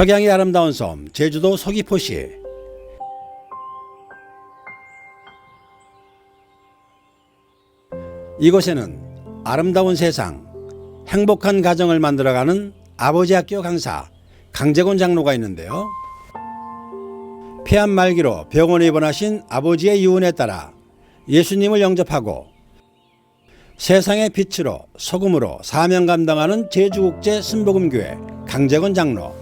석양이 아름다운 섬 제주도 서귀포시 이곳에는 아름다운 세상 행복한 가정을 만들어가는 아버지 학교 강사 강재곤 장로가 있는데요. 폐암 말기로 병원에 입원하신 아버지의 유언에 따라 예수님을 영접하고 세상의 빛으로 소금으로 사명 감당하는 제주국제 순복음교회 강재건 장로.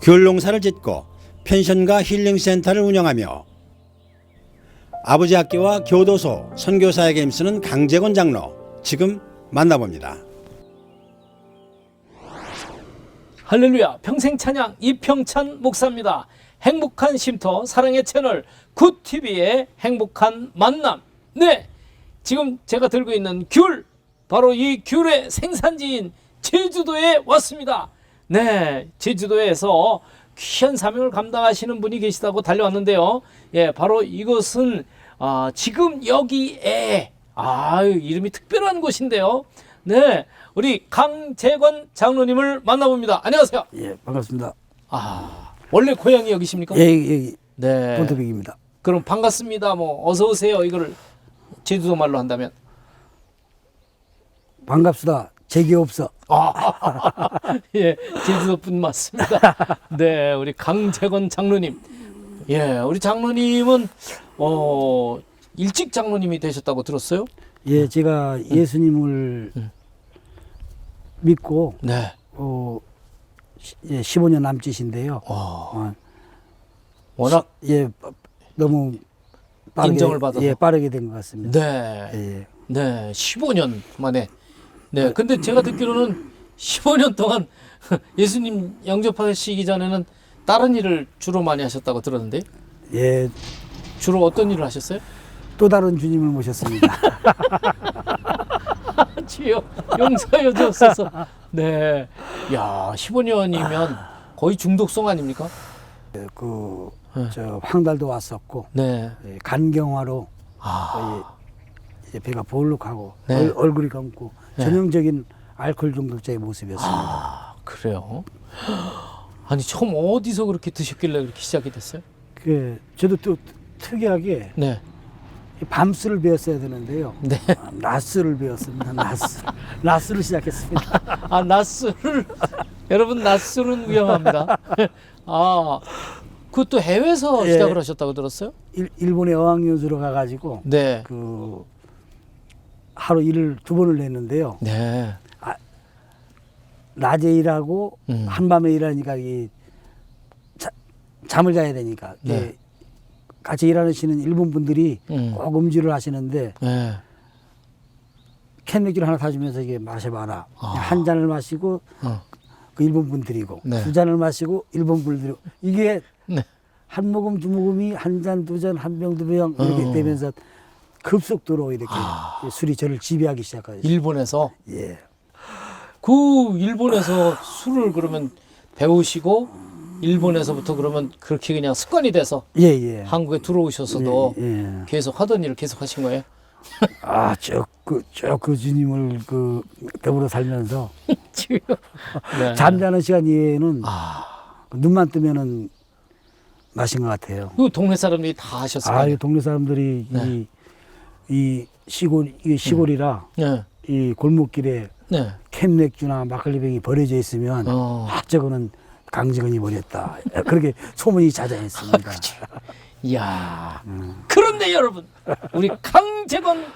귤 농사를 짓고 펜션과 힐링센터를 운영하며 아버지 학교와 교도소 선교사에게 힘쓰는 강재건 장로. 지금 만나봅니다. 할렐루야 평생 찬양 이평찬 목사입니다. 행복한 쉼터 사랑의 채널 굿TV의 행복한 만남 네 지금 제가 들고 있는 귤 바로 이 귤의 생산지인 제주도에 왔습니다. 네 제주도에서 귀한 사명을 감당하시는 분이 계시다고 달려왔는데요. 예 바로 이것은 아, 지금 여기에 아유 이름이 특별한 곳인데요. 네 우리 강재권 장로님을 만나봅니다. 안녕하세요. 예, 반갑습니다. 아 원래 고향이 여기십니까? 예, 여기 네. 본토백입니다. 그럼 반갑습니다. 뭐 어서 오세요. 이거를 제주도 말로 한다면 반갑습니다. 제기 없어. 예 제주도 분 맞습니다. 네 우리 강재건 장로님. 예 우리 장로님은 어 일찍 장로님이 되셨다고 들었어요? 예, 제가 예수님을 믿고 네. 어, 시- 예, 15년 남짓인데요. 어, 어, 워낙 예, 빠- 너무 빠르게, 인정을 받아서. 예, 빠르게 된 것 같습니다. 네. 예, 네, 15년 만에. 네, 근데 제가 듣기로는 15년 동안 예수님 영접하시기 전에는 다른 일을 주로 많이 하셨다고 들었는데 예, 주로 어떤 일을 하셨어요? 또 다른 주님을 모셨습니다. 주여 용서해 주옵소서. 네, 야 15년이면 거의 중독성 아닙니까? 예, 그, 네. 저, 황달도 왔었고, 네, 예, 간경화로 아, 이제 배가 볼록하고 네. 얼, 얼굴이 검고 네. 전형적인 알코올 중독자의 모습이었습니다. 아 그래요? 아니 처음 어디서 그렇게 드셨길래 그렇게 시작이 됐어요? 그 저도 또 특이하게 네, 이 밤술을 배웠어야 되는데요. 네. 아, 낮술을 배웠습니다. 낮술. 낮술을 시작했습니다. 아 낮술을 여러분 낮술은 위험합니다. 아 그것도 해외에서 예. 시작을 하셨다고 들었어요? 일, 일본에 어학연수로 가가지고 네. 그 하루 일을 두 번을 냈는데요. 네. 낮에 일하고 음. 한밤에 일하니까 이 자, 잠을 자야 되니까 네. 예, 같이 일하시는 일본 분들이 음. 꼭 음주를 하시는데 네. 캔 맥주를 하나 사주면서 이게 마셔봐라. 아. 한 잔을 마시고 어. 그 일본 분들이고 네. 두 잔을 마시고 일본 분들이고 이게 네. 한 모금 두 모금이 한 잔 두 잔 한 병 두 병 이렇게 어. 되면서 급속도로 이렇게 아. 술이 저를 지배하기 시작하죠. 일본에서 예. 그 일본에서 술을 그러면 배우시고 일본에서부터 그러면 그렇게 그냥 습관이 돼서 예, 예. 한국에 들어오셔서도 예, 예. 계속 하던 일을 계속 하신 거예요? 아, 쭉그 쭉그 주님을 그 더불어 살면서 지금. 네. 잠자는 시간 이외에는 아, 눈만 뜨면은 마신 것 같아요. 그 동네 사람들이 다 하셨을 거 아, 이? 동네 사람들이 네. 이, 이 시골 이 시골이라 네. 이 골목길에 네. 캔 맥주나 막걸리병이 버려져 있으면 어. 아, 저거는 강직원이 버렸다. 그렇게 소문이 자자했습니다. 이야. 그런데 여러분, 우리 강재건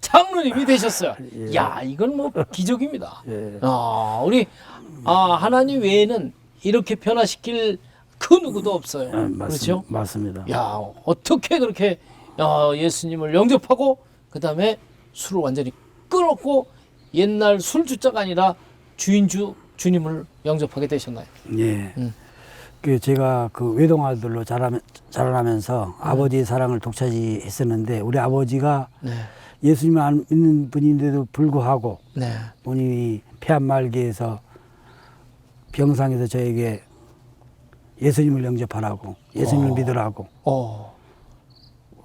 장로님이 되셨어요. 예. 야, 이건 뭐 기적입니다. 예. 아, 우리 아, 하나님 외에는 이렇게 변화시킬 그 누구도 없어요. 아, 맞습, 그렇죠? 맞습니다. 야, 어떻게 그렇게 야, 예수님을 영접하고 그 다음에 술을 완전히 끊었고 옛날 술주자가 아니라 주인주 주님을 영접하게 되셨나요? 예. 음. 그 제가 그 외동아들로 자라면, 자라나면서 음. 아버지의 사랑을 독차지 했었는데 우리 아버지가 네. 예수님을 안 믿는 분인데도 불구하고 네. 본인이 폐암 말기에서 병상에서 저에게 예수님을 영접하라고 예수님을 어. 믿으라고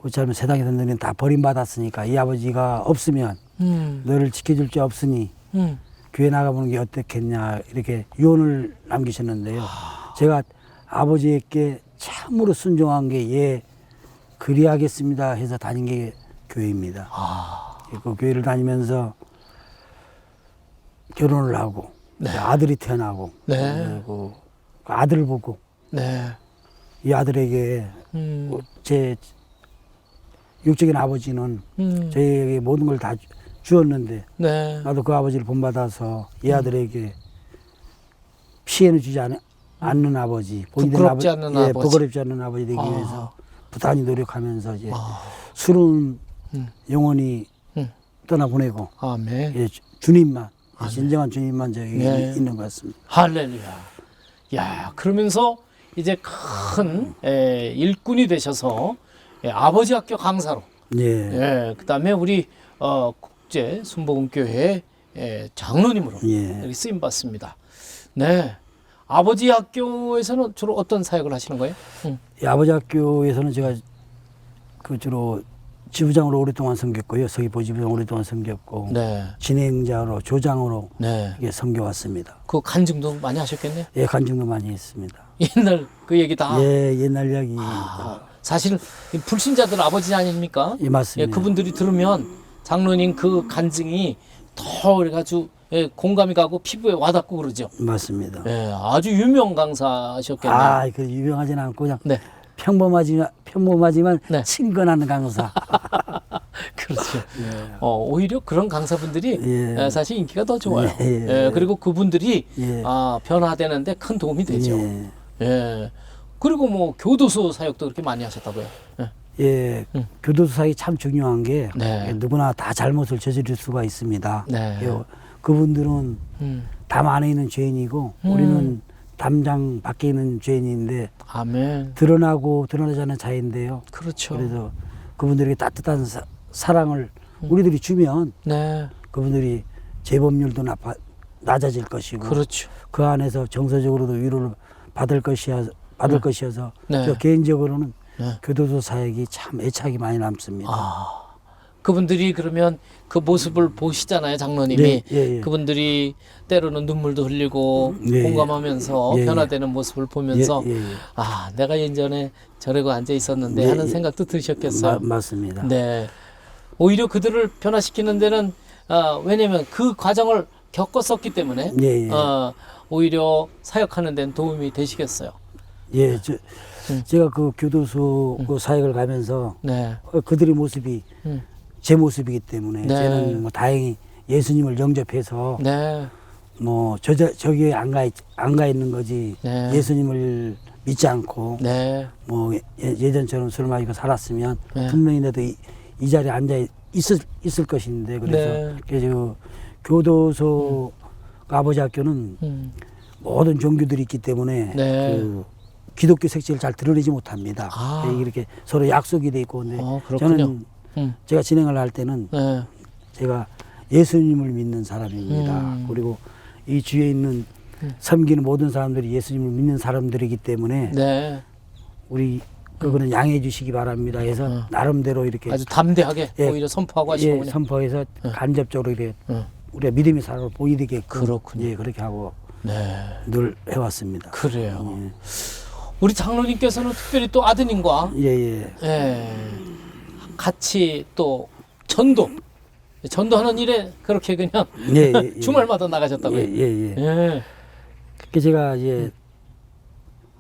어. 그처럼 세상에서 너는 다 버림받았으니까 이 아버지가 없으면 음. 너를 지켜줄 자 없으니 음. 교회 나가보는 게 어떻겠냐 이렇게 유언을 남기셨는데요. 제가 아버지에게 참으로 순종한 게 예 그리하겠습니다 해서 다닌 게 교회입니다. 아. 그 교회를 다니면서 결혼을 하고 네. 아들이 태어나고 네. 그 아들을 보고 네. 이 아들에게 음. 제 육적인 아버지는 음. 저에게 모든 걸 다 주었는데 네. 나도 그 아버지를 본받아서 이 아들에게 피해는 주지 않, 않는 아버지 부끄럽지 아버- 않는 예, 아버지. 부끄럽지 않는 아버지 되기 아. 위해서 부단히 노력하면서 이제 아. 술은 음. 영원히 음. 떠나보내고 아멘. 예, 주- 주님만 진정한 주님만 저기 네. 있는 것 같습니다. 할렐루야. 야, 그러면서 이제 큰 에, 일꾼이 되셔서 예, 아버지 학교 강사로 예. 예, 그다음에 우리 어, 국제 순복음교회 예, 장로님으로 예. 여기 쓰임 받습니다. 네. 아버지 학교에서는 주로 어떤 사역을 하시는 거예요? 음. 이 아버지 학교에서는 제가 그 주로 지부장으로 오랫동안 섬겼고요. 서기 보지부장 오랫동안 섬겼고 네. 진행자로 조장으로 네. 이게 섬겨왔습니다. 그 간증도 많이 하셨겠네요. 예, 간증도 많이 했습니다. 옛날 그 얘기 다. 예, 옛날 이야기. 아, 사실 이 불신자들 아버지 아닙니까? 예, 맞습니다. 예, 그분들이 들으면 장로님 그 간증이 더 그래가지고 예, 공감이 가고 피부에 와닿고 그러죠. 맞습니다. 예, 아주 유명 강사셨겠네요. 아, 그 유명하진 않고 그냥 네, 평범하지만 평범하지만 네. 친근한 강사. 그렇죠. 어, 오히려 그런 강사분들이 예. 예, 사실 인기가 더 좋아요. 예, 예. 예, 그리고 그분들이 예. 아, 변화되는데 큰 도움이 되죠. 예. 예. 그리고 뭐 교도소 사역도 그렇게 많이 하셨다고요. 예. 예, 교도소 사이 참 중요한 게 음. 네. 누구나 다 잘못을 저지를 수가 있습니다. 네. 예, 그분들은 음. 담 안에 있는 죄인이고 우리는 담장 밖에 있는 죄인인데 아멘. 드러나고 드러나지 않는 자인데요. 그렇죠. 그래서 그분들에게 따뜻한 사, 사랑을 우리들이 주면 네. 그분들이 재범률도 나빠, 낮아질 것이고 그렇죠. 그 안에서 정서적으로도 위로를 받을 것이야 받을 것이어서 네. 저 개인적으로는 네. 교도소 사역이 참 애착이 많이 남습니다. 아, 그분들이 그러면 그 모습을 보시잖아요, 장로님이. 네, 예, 예. 그분들이 때로는 눈물도 흘리고 예, 예. 공감하면서 예, 예. 변화되는 모습을 보면서 예, 예, 예. 아, 내가 예전에 저러고 앉아 있었는데 예, 하는 예. 생각도 드셨겠어요. 마- 맞습니다. 네. 오히려 그들을 변화시키는 데는 아, 왜냐면 그 과정을 겪었었기 때문에 예, 예. 어, 오히려 사역하는 데는 도움이 되시겠어요. 예, 저, 음. 제가 그 교도소 그 사역을 가면서 네. 어, 그들의 모습이 음. 제 모습이기 때문에 네. 저는 뭐 다행히 예수님을 영접해서 네. 뭐 저, 저기에 안 가, 안 가 있는 거지 네. 예수님을 믿지 않고 네. 뭐 예, 예전처럼 술 마시고 살았으면 네. 분명히 나도 이, 이 자리에 앉아 있을, 있을 것인데 그래서 네. 그래서 그 교도소 아버지 학교는 음. 모든 종교들이 있기 때문에 네. 그 기독교 색채를 잘 드러내지 못합니다. 아. 이렇게 서로 약속이 돼 있고 근데 어, 그렇군요. 저는 음. 제가 진행을 할 때는 네. 제가 예수님을 믿는 사람입니다. 음. 그리고 이 주위에 있는 섬기는 모든 사람들이 예수님을 믿는 사람들이기 때문에 네. 우리 그거는 양해해 주시기 바랍니다. 해서 음. 나름대로 이렇게 아주 담대하게 예. 오히려 선포하고 예, 하시는군요. 선포해서 간접적으로 이렇게 음. 우리가 믿음의 사람을 보이게끔 그렇군요. 예, 그렇게 하고 네. 늘 해왔습니다. 그래요. 우리 장로님께서는 특별히 또 아드님과 예, 예. 예, 같이 또 전도 전도하는 일에 그렇게 그냥 예, 예, 예. 주말마다 나가셨다고요. 예, 예, 예. 예. 그 제가 이제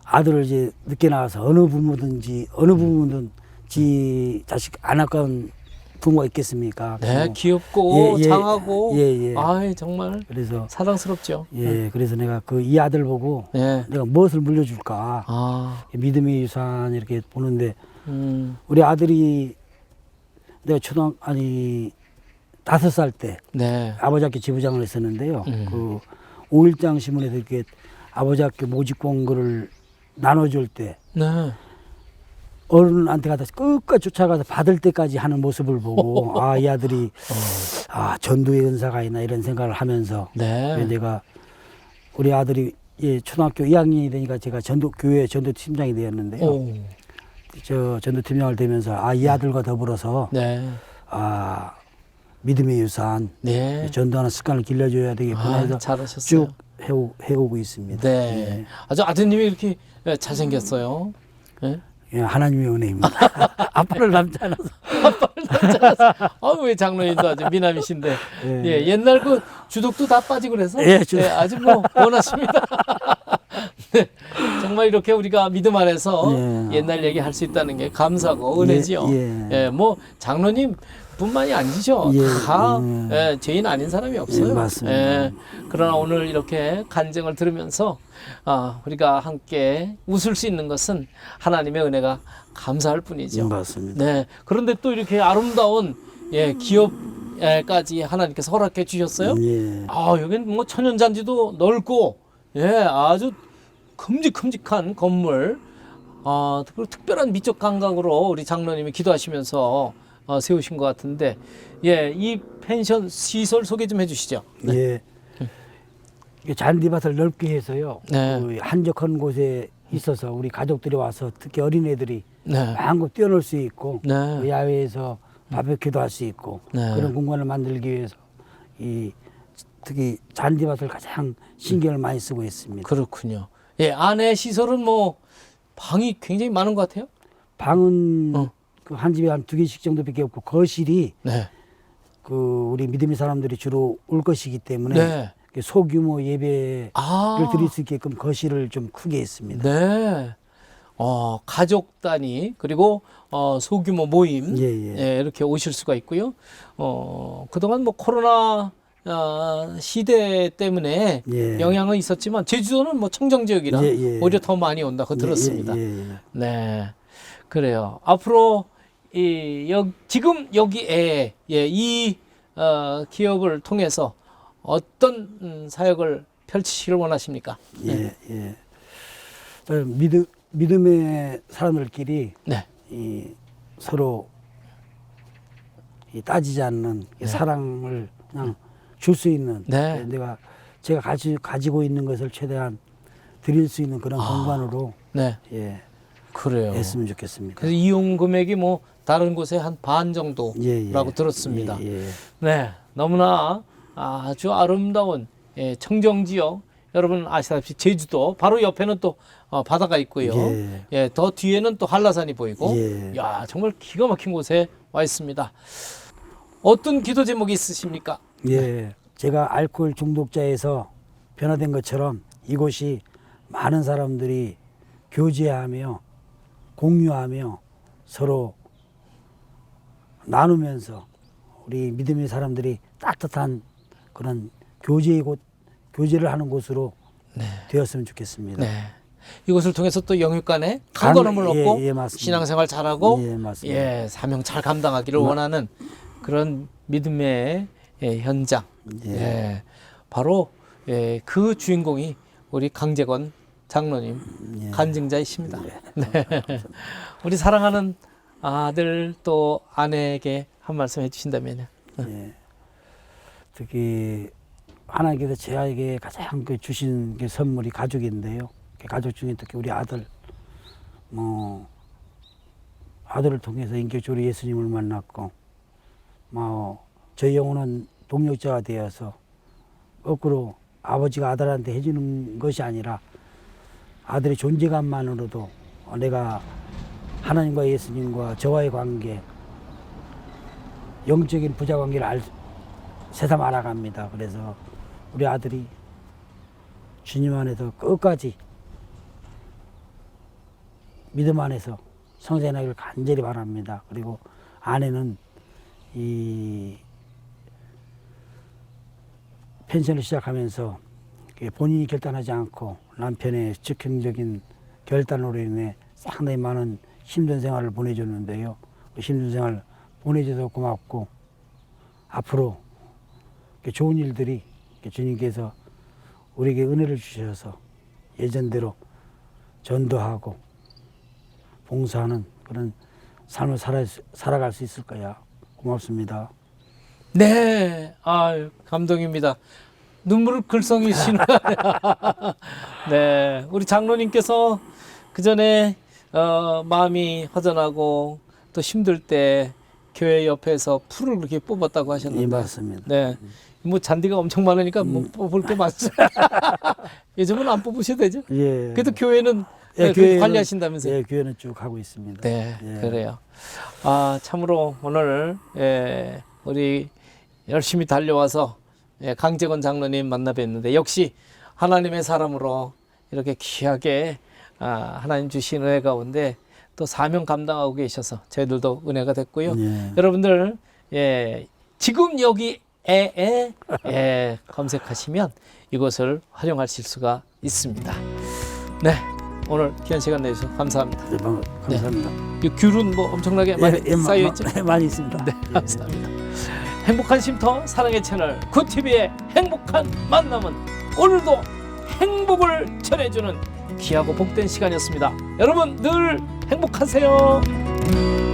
아들을 이제 늦게 나와서 어느 부모든지 어느 부모든지 자식 안 아까운 부모가 있겠습니까? 네, 그리고 귀엽고 예, 예. 장하고 예, 예. 아이 정말 그래서 사랑스럽죠. 예, 그래서 내가 그 이 아들 보고 예. 내가 무엇을 물려줄까? 아, 믿음의 유산 이렇게 보는데 음, 우리 아들이 내가 초등 아니 다섯 살 때 네, 아버지 학교 지부장을 했었는데요. 음. 그 5일장 신문에서 이렇게 아버지 학교 모집 공고를 나눠줄 때 네, 어른한테 가다 끝까지 쫓아가서 받을 때까지 하는 모습을 보고 아 이 아들이 아 전도의 은사가 있나 이런 생각을 하면서 네, 내가 우리 아들이 예 초등학교 2학년이 되니까 제가 전도 교회 전도 팀장이 되었는데요. 오, 저 전도 팀장을 되면서 아 이 아들과 더불어서 네. 아 믿음의 유산 네. 전도하는 습관을 길러줘야 되겠구나 아, 해서 잘하셨어요. 쭉 해오, 해오고 있습니다. 네. 아주 아드님이 이렇게 예, 잘생겼어요. 예? 예, 하나님의 은혜입니다. 아빠를 닮지 않아서. 아, 왜 장로님도 아주 미남이신데. 예. 예, 옛날 그 주독도 다 빠지고 그래서. 예, 주독. 아주 뭐, 원하십니다. 네. 정말 이렇게 우리가 믿음 안에서 예. 옛날 얘기 할 수 있다는 게 감사고 은혜지요. 예, 예. 예, 뭐, 장로님 뿐만이 아니시죠. 예, 다 예. 예, 죄인 아닌 사람이 없어요. 예, 맞습니다. 예, 그러나 오늘 이렇게 간증을 들으면서 아, 우리가 함께 웃을 수 있는 것은 하나님의 은혜가 감사할 뿐이죠. 음, 맞습니다. 네. 그런데 또 이렇게 아름다운 예, 기업 까지 하나님께서 허락해 주셨어요. 예. 아, 여긴 뭐 천연잔디도 넓고 예, 아주 큼직큼직한 건물. 아, 그리고 특별한 미적 감각으로 우리 장로님이 기도하시면서 어, 세우신 것 같은데 예, 이 펜션 시설 소개 좀 해 주시죠. 예. 이 잔디밭을 넓게 해서요. 네. 그 한적한 곳에 있어서 우리 가족들이 와서 특히 어린애들이 네. 마음껏 뛰어놀 수 있고 네. 그 야외에서 바베큐도 할 수 있고 네. 그런 공간을 만들기 위해서 이 특히 잔디밭을 가장 신경을 많이 쓰고 있습니다. 그렇군요. 예, 안에 시설은 뭐 방이 굉장히 많은 것 같아요. 방은 어. 그 한 집에 한 두 개씩 정도밖에 없고 거실이 네. 그 우리 믿음의 사람들이 주로 올 것이기 때문에 네. 그 소규모 예배를 아. 드릴 수 있게끔 거실을 좀 크게 했습니다. 네. 어, 가족 단위 그리고 어, 소규모 모임 예, 예. 이렇게 오실 수가 있고요. 어, 그동안 뭐 코로나 어, 시대 때문에 예. 영향은 있었지만 제주도는 뭐 청정 지역이라 예, 예. 오히려 더 많이 온다고 들었습니다. 예, 예, 예. 네. 그래요. 앞으로 이 여, 지금 여기에 예, 이 어, 기업을 통해서 어떤 음, 사역을 펼치시길 원하십니까? 예, 예. 어, 믿음, 믿음의 사람들끼리 네. 이 서로 이 따지지 않는 이 사랑을 그냥 줄 수 있는 네. 내가 제가 가지, 가지고 있는 것을 최대한 드릴 수 있는 그런 아. 공간으로 네. 예, 그래요. 했으면 좋겠습니다. 그래서 이용 금액이 뭐 다른 곳에 한 반 정도라고 예, 예. 들었습니다. 예, 예. 네, 너무나 아주 아름다운 예, 청정 지역. 여러분 아시다시피 제주도 바로 옆에는 또 어, 바다가 있고요. 예. 예, 더 뒤에는 또 한라산이 보이고. 예. 야, 정말 기가 막힌 곳에 와 있습니다. 어떤 기도 제목이 있으십니까? 예, 제가 알코올 중독자에서 변화된 것처럼 이곳이 많은 사람들이 교제하며 공유하며 서로 나누면서 우리 믿음의 사람들이 따뜻한 그런 교제의 곳, 교제를 하는 곳으로 되었으면 좋겠습니다. 네. 이곳을 통해서 또 영육 간에 간- 강건함을 예, 얻고 예, 맞습니다. 신앙생활 잘하고 예. 예, 사명 잘 감당하기를 원하는 그런 믿음의 예, 현장. 예. 예. 바로 예, 그 주인공이 우리 강재건 장로님 예. 간증자이십니다. 네. 우리 사랑하는 아들 또 아내에게 한 말씀 해주신다면요. 예. 특히 하나님께서 제에게 가장 그 주신 게 선물이 가족인데요. 그 가족 중에 특히 우리 아들, 뭐 아들을 통해서 인격적으로 예수님을 만났고, 뭐 저희 영혼은 동력자가 되어서 거꾸로 아버지가 아들한테 해주는 것이 아니라 아들의 존재감만으로도 내가 하나님과 예수님과 저와의 관계, 영적인 부자 관계를 알, 새삼 알아갑니다. 그래서 우리 아들이 주님 안에서 끝까지 믿음 안에서 성장하기를 간절히 바랍니다. 그리고 아내는 이 펜션을 시작하면서 본인이 결단하지 않고 남편의 즉흥적인 결단으로 인해 상당히 많은 힘든 생활을 보내줬는데요. 그 힘든 생활 보내줘서 고맙고 앞으로 좋은 일들이 주님께서 우리에게 은혜를 주셔서 예전대로 전도하고 봉사하는 그런 삶을 살아, 살아갈 수 있을 거야. 고맙습니다. 네, 아 감동입니다. 눈물을 글썽이시는. 네, 우리 장로님께서 그 전에 어, 마음이 허전하고 또 힘들 때 교회 옆에서 풀을 그렇게 뽑았다고 하셨는데. 예, 맞습니다. 네. 뭐 잔디가 엄청 많으니까 뭐 음. 뽑을 게 많죠. 요즘은 안 뽑으셔도 되죠. 예. 그래도 교회는 예, 네, 교회는- 관리하신다면서요. 예, 교회는 쭉 하고 있습니다. 네, 예. 그래요. 아, 참으로 오늘 예, 우리 열심히 달려와서 예, 강재건 장로님 만나 뵀는데 역시 하나님의 사람으로 이렇게 귀하게 아, 하나님 주신 은혜 가운데 또 사명 감당하고 계셔서 저희들도 은혜가 됐고요. 예. 여러분들 예, 지금 여기 에에 예, 검색하시면 이것을 활용하실 수가 있습니다. 네, 오늘 귀한 시간 내주셔서 감사합니다. 네, 방- 감사합니다. 이 귤은 뭐 엄청나게 많이 예, 마- 쌓여 있죠. 마- 많이 있습니다. 네, 감사합니다. 행복한 쉼터 사랑의 채널 굿TV의 행복한 만남은 오늘도 행복을 전해주는 귀하고 복된 시간이었습니다. 여러분 늘 행복하세요.